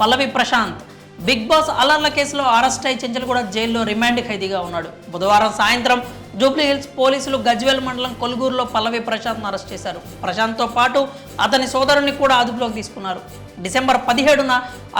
పల్లవి Prashanth. Bigg Boss అలర్ల కేసులో arrest అయి చెంచలగూడ జైల్లో రిమాండ్ ఖైదీగా ఉన్నాడు. బుధవారం సాయంత్రం జూబ్లీ హిల్స్ పోలీసులు గజ్వేల్ మండలం కొలుగూరులో పల్లవి ప్రశాంత్ను అరెస్ట్ చేశారు. ప్రశాంత్తో పాటు అతని సోదరుని కూడా అదుపులోకి తీసుకున్నారు. డిసెంబర్ పదిహేడున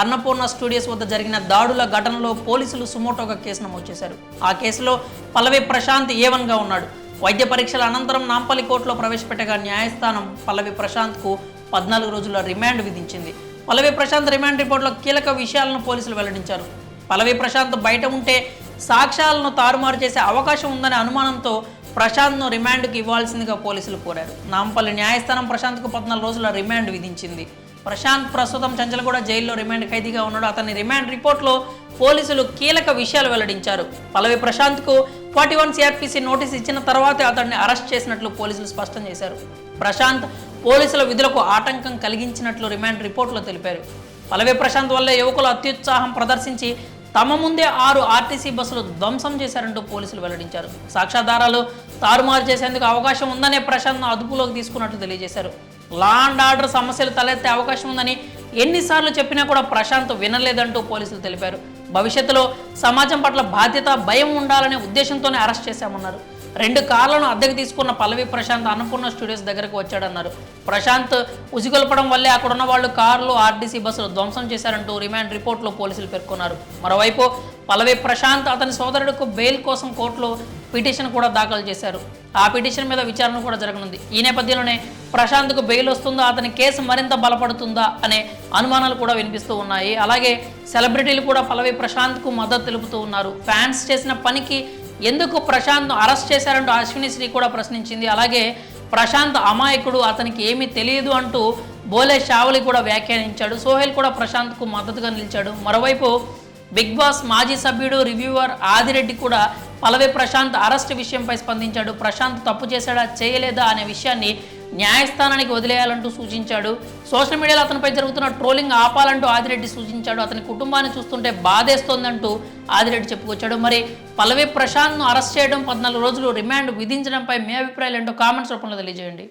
అన్నపూర్ణ స్టూడియోస్ వద్ద జరిగిన దాడుల ఘటనలో పోలీసులు సుమోటోగా కేసు నమోదు చేశారు. ఆ కేసులో పల్లవి ప్రశాంత్ ఏవన్గా ఉన్నాడు. వైద్య పరీక్షల అనంతరం నాంపల్లి కోర్టులో ప్రవేశపెట్టగా న్యాయస్థానం పల్లవి ప్రశాంత్కు పద్నాలుగు రోజుల రిమాండ్ విధించింది. పల్లవి ప్రశాంత్ రిమాండ్ రిపోర్టులో కీలక విషయాలను పోలీసులు వెల్లడించారు. పల్లవి ప్రశాంత్ బయట ఉంటే సాక్ష్యాలను తారుమారు చేసే అవకాశం ఉందనే అనుమానంతో ప్రశాంత్ను రిమాండ్కి ఇవ్వాల్సిందిగా పోలీసులు కోరారు. నాంపల్లి న్యాయస్థానం ప్రశాంత్కు పద్నాలుగు రోజుల రిమాండ్ విధించింది. ప్రశాంత్ ప్రస్తుతం చంచలగూడ జైల్లో రిమాండ్ ఖైదీగా ఉన్నాడు. అతని రిమాండ్ రిపోర్ట్లో పోలీసులు కీలక విషయాలు వెల్లడించారు. పల్లవి ప్రశాంత్కు ఫార్టీ వన్ సిఆర్పిసి నోటీస్ ఇచ్చిన తర్వాతే అతన్ని అరెస్ట్ చేసినట్లు పోలీసులు స్పష్టం చేశారు. ప్రశాంత్ పోలీసుల విధులకు ఆటంకం కలిగించినట్లు రిమాండ్ రిపోర్టులో తెలిపారు. పల్లవి ప్రశాంత్ వల్ల యువకులు అత్యుత్సాహం ప్రదర్శించి తమ ముందే ఆరు ఆర్టీసీ బస్సులు ధ్వంసం చేశారంటూ పోలీసులు వెల్లడించారు. సాక్ష్యాధారాలు తారుమారు చేసేందుకు అవకాశం ఉందనే ప్రశాంత్ను అదుపులోకి తీసుకున్నట్లు తెలియజేశారు. లా అండ్ ఆర్డర్ సమస్యలు తలెత్తే అవకాశం ఉందని ఎన్నిసార్లు చెప్పినా కూడా ప్రశాంత్ వినలేదంటూ పోలీసులు తెలిపారు. భవిష్యత్తులో సమాజం పట్ల బాధ్యత భయం ఉండాలనే ఉద్దేశంతోనే అరెస్ట్ చేశామన్నారు. రెండు కార్లను అద్దెకు తీసుకున్న పల్లవి ప్రశాంత్ అన్నపూర్ణ స్టూడియోస్ దగ్గరకు వచ్చాడన్నారు. ప్రశాంత్ ఉసిగొల్పడం వల్లే అక్కడ ఉన్న వాళ్ళు కార్లు ఆర్టీసీ బస్సులు ధ్వంసం చేశారంటూ రిమాండ్ రిపోర్ట్లో పోలీసులు పేర్కొన్నారు. మరోవైపు పల్లవి ప్రశాంత్ అతని సోదరుడికి బెయిల్ కోసం కోర్టులో పిటిషన్ కూడా దాఖలు చేశారు. ఆ పిటిషన్ మీద విచారణ కూడా జరగనుంది. ఈ నేపథ్యంలోనే ప్రశాంత్కు బెయిల్ వస్తుందా? అతని కేసు మరింత బలపడుతుందా? అనే అనుమానాలు కూడా వినిపిస్తూ ఉన్నాయి. అలాగే సెలబ్రిటీలు కూడా పలవి ప్రశాంత్కు మద్దతు తెలుపుతూ ఉన్నారు. ఫ్యాన్స్ చేసిన పనికి ఎందుకు ప్రశాంత్ను అరెస్ట్ చేశారంటూ అశ్విని శ్రీ కూడా ప్రశ్నించింది. అలాగే ప్రశాంత్ అమాయకుడు అతనికి ఏమీ తెలియదు అంటూ బోలే షావలి కూడా వ్యాఖ్యానించాడు. సోహెల్ కూడా ప్రశాంత్కు మద్దతుగా నిలిచాడు. మరోవైపు బిగ్ బాస్ మాజీ సభ్యుడు రివ్యూవర్ ఆదిరెడ్డి కూడా పలవే ప్రశాంత్ అరెస్ట్ విషయంపై స్పందించాడు. ప్రశాంత్ తప్పు చేశాడా చేయలేదా అనే విషయాన్ని న్యాయస్థానానికి వదిలేయాలంటూ సూచించాడు. సోషల్ మీడియాలో అతనిపై జరుగుతున్న ట్రోలింగ్ ఆపాలంటూ ఆదిరెడ్డి సూచించాడు. అతని కుటుంబాన్ని చూస్తుంటే బాధేస్తోందంటూ ఆదిరెడ్డి చెప్పుకొచ్చాడు. మరి పల్లవి ప్రశాంత్ను అరెస్ట్ చేయడం పద్నాలుగు రోజులు రిమాండ్ విధించడంపై మీ అభిప్రాయాలు ఏంటో కామెంట్స్ రూపంలో తెలియజేయండి.